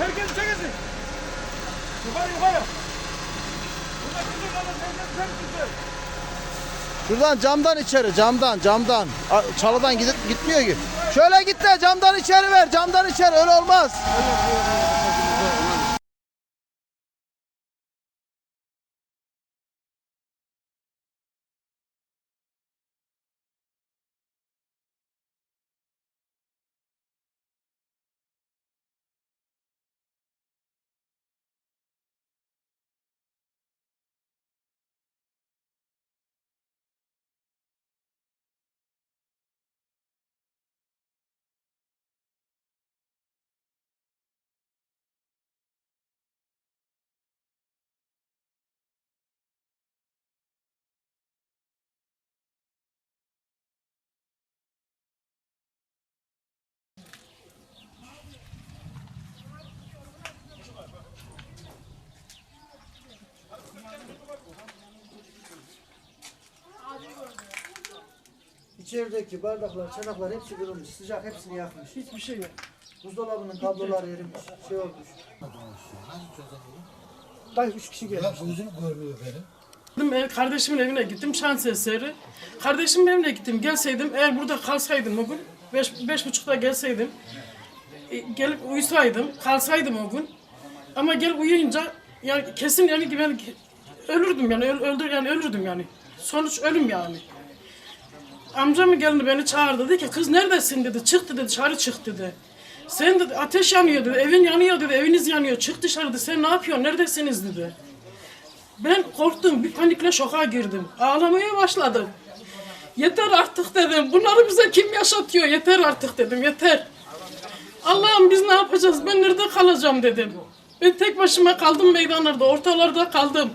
herkes çekesin. Yukarı yukarı. Kimse. Şuradan camdan içeri camdan camdan. Çalıdan gidip gitmiyor ki. Şöyle git de camdan içeri ver camdan içeri öyle olmaz. İçerideki bardaklar, çanaklar hepsi kırılmış. Sıcak hepsini yakmış. Hiçbir şey yok. Buzdolabının kabloları erimiş. Şey olmuş. Dayı üç kişi geldi. Ya gözüm görmüyor benim. Gittim ev, kardeşimin evine gittim şans eseri. Kardeşimin evine gittim gelseydim eğer burada kalsaydım o gün beş, beş buçukta gelseydim e, gelip uyusaydım kalsaydım o gün ama gelip uyuyunca yani kesin yani ben ölürdüm yani öl, öldür yani ölürdüm yani sonuç ölüm yani. Amcamın gelini beni çağırdı dedi ki kız neredesin dedi çık dedi dışarı çık dedi. Sen dedi ateş yanıyor dedi evin yanıyor dedi eviniz yanıyor çık dışarı dedi sen ne yapıyorsun neredesiniz dedi. Ben korktum, bir panikle şoka girdim. Ağlamaya başladım. Yeter artık dedim. Bunları bize kim yaşatıyor? Yeter artık dedim, yeter. Allah'ım biz ne yapacağız? Ben nerede kalacağım dedim. Ben tek başıma kaldım meydanlarda, ortalarda kaldım.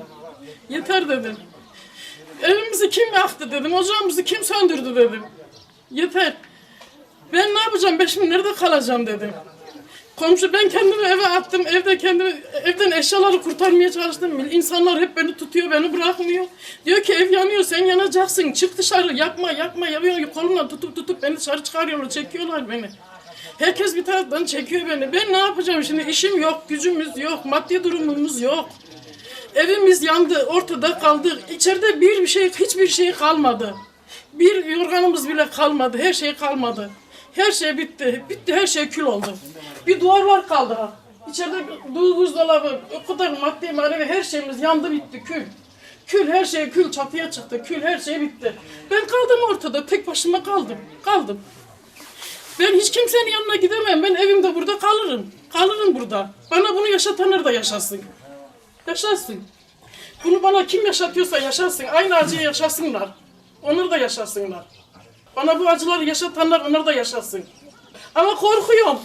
Yeter dedim. Evimizi kim yaktı dedim. Ocağımızı kim söndürdü dedim. Yeter. Ben ne yapacağım? Ben şimdi nerede kalacağım dedim. Komşu ben kendimi eve attım. Evde kendimi evden eşyaları kurtarmaya çalıştım. İnsanlar hep beni tutuyor, beni bırakmıyor. Diyor ki ev yanıyor, sen yanacaksın. Çık dışarı, yapma, yapma. Yapıyor kolumla tutup tutup beni dışarı çıkarıyorlar, çekiyorlar beni. Herkes bir taraftan çekiyor beni. Ben ne yapacağım şimdi? İşim yok, gücümüz yok, maddi durumumuz yok. Evimiz yandı, ortada kaldık. İçeride bir şey, hiçbir şey kalmadı. Bir yorganımız bile kalmadı, her şey kalmadı. Her şey bitti, bitti, her şey kül oldu. Bir duvarlar kaldı. İçeride buzdolabı, o kadar maddi manevi her şeyimiz yandı bitti, kül. Kül, her şey kül, çatıya çıktı, kül, her şey bitti. Ben kaldım ortada, tek başıma kaldım, kaldım. Ben hiç kimsenin yanına gidemem, ben evimde burada kalırım. Kalırım burada. Bana bunu yaşatanlar da yaşasın. Yaşasın. Bunu bana kim yaşatıyorsa yaşasın. Aynı acıyı yaşasınlar. Onlar da yaşasınlar. Bana bu acıları yaşatanlar onlar da yaşasın. Ama korkuyorum.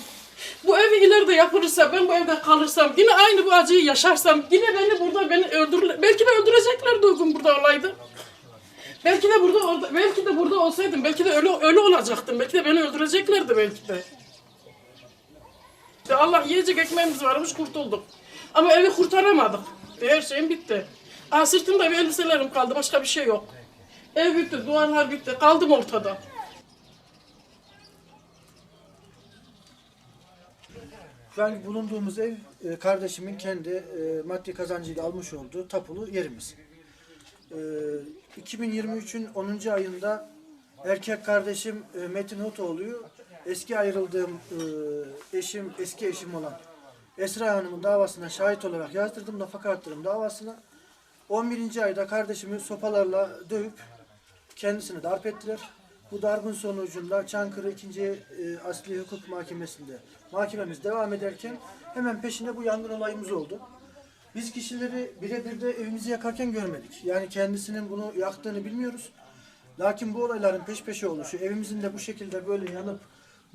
Bu evi ileride yapılırsa, ben bu evde kalırsam, yine aynı bu acıyı yaşarsam, yine beni burada beni öldürürler. Belki de öldüreceklerdi o gün burada olaydı. Belki de burada orada, belki de burada olsaydım, belki de ölü, ölü olacaktım. Belki de beni öldüreceklerdi belki de. İşte Allah yiyecek ekmeğimiz varmış kurtulduk. Ama evi kurtaramadık. Her şeyim bitti. Aa, sırtımda bir elbiselerim kaldı. Başka bir şey yok. Ev bitti, duvarlar bitti. Kaldım ortada. Şu an bulunduğumuz ev e, kardeşimin kendi e, maddi kazancıyla almış olduğu tapulu yerimiz. E, 2023'ün 10. ayında erkek kardeşim e, Metin Hutoğlu'yu eski ayrıldığım e, eşim, eski eşim olan Esra Hanım'ın davasına şahit olarak yazdırdım. Nafaka arttırım davasına. 11. ayda kardeşimi sopalarla dövüp kendisini darp ettiler. Bu darbın sonucunda Çankırı 2. E, Asli Hukuk Mahkemesi'nde mahkememiz devam ederken hemen peşinde bu yangın olayımız oldu. Biz kişileri birebir de evimizi yakarken görmedik. Yani kendisinin bunu yaktığını bilmiyoruz. Lakin bu olayların peş peşe oluşu, evimizin de bu şekilde böyle yanıp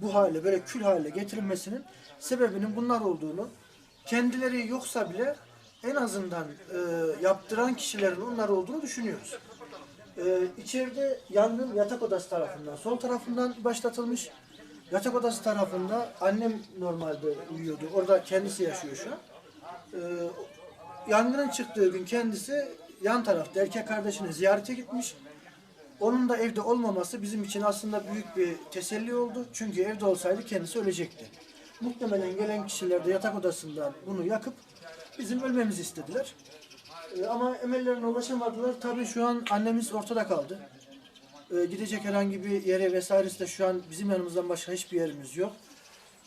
bu hale, böyle kül hale getirilmesinin sebebinin bunlar olduğunu, kendileri yoksa bile en azından e, yaptıran kişilerin onlar olduğunu düşünüyoruz. Ee, içeride yangın yatak odası tarafından, sol tarafından başlatılmış. Yatak odası tarafında annem normalde uyuyordu. Orada kendisi yaşıyor şu an. Ee, yangının çıktığı gün kendisi yan tarafta erkek kardeşini ziyarete gitmiş. Onun da evde olmaması bizim için aslında büyük bir teselli oldu. Çünkü evde olsaydı kendisi ölecekti. Muhtemelen gelen kişiler de yatak odasından bunu yakıp bizim ölmemizi istediler. E, ama emellerine ulaşamadılar. Tabii şu an annemiz ortada kaldı. E, gidecek herhangi bir yere vesairesi de şu an bizim yanımızdan başka hiçbir yerimiz yok.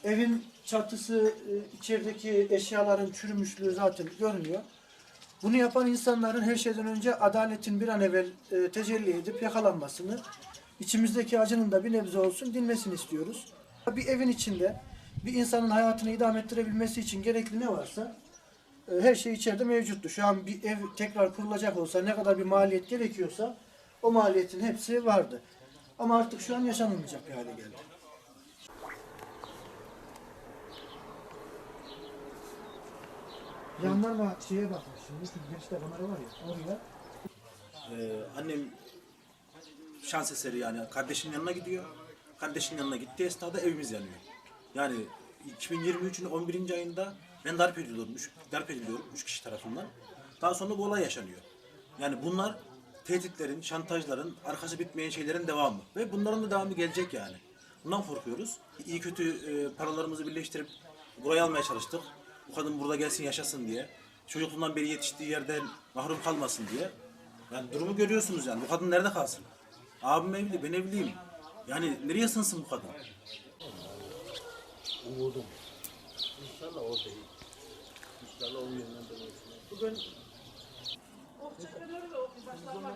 Evin çatısı, e, içerideki eşyaların çürümüşlüğü zaten görünüyor. Bunu yapan insanların her şeyden önce adaletin bir an evvel e, tecelli edip yakalanmasını, içimizdeki acının da bir nebze olsun dinmesini istiyoruz. Bir evin içinde bir insanın hayatını idame ettirebilmesi için gerekli ne varsa e, her şey içeride mevcuttu. Şu an bir ev tekrar kurulacak olsa ne kadar bir maliyet gerekiyorsa o maliyetin hepsi vardı. Ama artık şu an yaşanılmayacak bir hale geldi. Jandarma şeye bakmış şimdi, girişte kamera var ya, oraya Ee, annem şans eseri yani kardeşinin yanına gidiyor. Kardeşinin yanına gittiği esnada evimiz yanıyor. Yani 2023'ün 11. ayında ben darp ediliyorum. Üç, darp ediliyorum 3 kişi tarafından. Daha sonra bu olay yaşanıyor. Yani bunlar tehditlerin, şantajların, arkası bitmeyen şeylerin devamı. Ve bunların da devamı gelecek yani. Bundan korkuyoruz. İyi kötü e, paralarımızı birleştirip buraya almaya çalıştık. Bu kadın burada gelsin yaşasın diye. Çocukluğundan beri yetiştiği yerden mahrum kalmasın diye. Yani durumu görüyorsunuz yani. Bu kadın nerede kalsın? Abim evli, ben evliyim. Yani nereye sığınsın bu kadın? O çevreleri de o başlarına